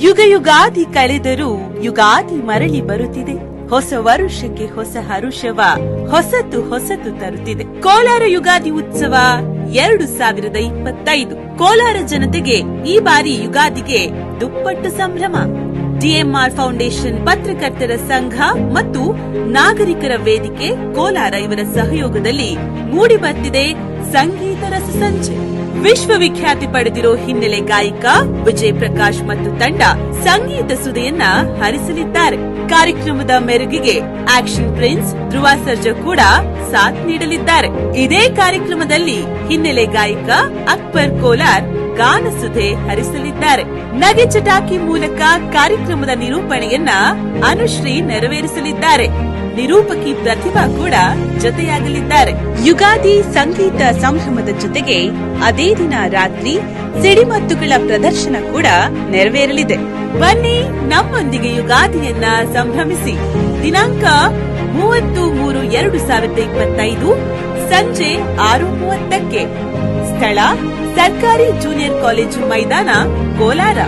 ಯುಗ ಯುಗಾದಿ ಕಳೆದರೂ ಯುಗಾದಿ ಮರಳಿ ಬರುತ್ತಿದೆ. ಹೊಸ ವರುಷಕ್ಕೆ ಹೊಸ ಹರುಷವ, ಹೊಸತು ಹೊಸತು ತರುತ್ತಿದೆ. ಕೋಲಾರ ಯುಗಾದಿ ಉತ್ಸವ ಎರಡು ಸಾವಿರದ ಇಪ್ಪತ್ತೈದು. ಕೋಲಾರ ಜನತೆಗೆ ಈ ಬಾರಿ ಯುಗಾದಿಗೆ ದುಪ್ಪಟ್ಟು ಸಂಭ್ರಮ. ಡಿಎಂಆರ್ ಫೌಂಡೇಶನ್ ಪತ್ರಕರ್ತರ ಸಂಘ ಮತ್ತು ನಾಗರಿಕರ ವೇದಿಕೆ ಕೋಲಾರ ಇವರ ಸಹಯೋಗದಲ್ಲಿ ಮೂಡಿ ಬರ್ತಿದೆ ಸಂಗೀತ ರಸ ಸಂಜೆ ವಿಶ್ವವಿಖ್ಯಾತಿ ಪಡೆದಿರೋ ಹಿನ್ನೆಲೆ ಗಾಯಕ ವಿಜಯ್ ಪ್ರಕಾಶ್ ಮತ್ತು ತಂಡ ಸಂಗೀತ ಸುದೆಯನ್ನ ಹರಿಸಲಿದ್ದಾರೆ. ಕಾರ್ಯಕ್ರಮದ ಮೆರುಗಿಗೆ ಆಕ್ಷನ್ ಪ್ರಿನ್ಸ್ ಧ್ರುವ ಸರ್ಜಾ ಕೂಡ ಸಾಥ್ ನೀಡಲಿದ್ದಾರೆ. ಇದೇ ಕಾರ್ಯಕ್ರಮದಲ್ಲಿ ಹಿನ್ನೆಲೆ ಗಾಯಕ ಅಕ್ಬರ್ ಕೋಲಾರ್ ಗಾನಸುಧೆ ಹರಿಸಲಿದ್ದಾರೆ. ನಗೆ ಚಟಾಕಿ ಮೂಲಕ ಕಾರ್ಯಕ್ರಮದ ನಿರೂಪಣೆಯನ್ನ ಅನುಶ್ರೀ ನೆರವೇರಿಸಲಿದ್ದಾರೆ. ನಿರೂಪಕಿ ಪ್ರತಿಭಾ ಕೂಡ ಜೊತೆಯಾಗಲಿದ್ದಾರೆ. ಯುಗಾದಿ ಸಂಗೀತ ಸಂಭ್ರಮದ ಜೊತೆಗೆ ಅದೇ ದಿನ ರಾತ್ರಿ ಸಿಡಿಮದ್ದುಗಳ ಪ್ರದರ್ಶನ ಕೂಡ ನೆರವೇರಲಿದೆ. ಬನ್ನಿ ನಮ್ಮೊಂದಿಗೆ ಯುಗಾದಿಯನ್ನ ಸಂಭ್ರಮಿಸಿ. ದಿನಾಂಕ ಮೂವತ್ತು ಮೂರು ಎರಡು ಸಾವಿರದ ಇಪ್ಪತ್ತೈದು ಸಂಜೆ ಆರು ಮೂವತ್ತಕ್ಕೆ. ಸ್ಥಳ ಸರ್ಕಾರಿ ಜೂನಿಯರ್ ಕಾಲೇಜು ಮೈದಾನ ಕೋಲಾರ.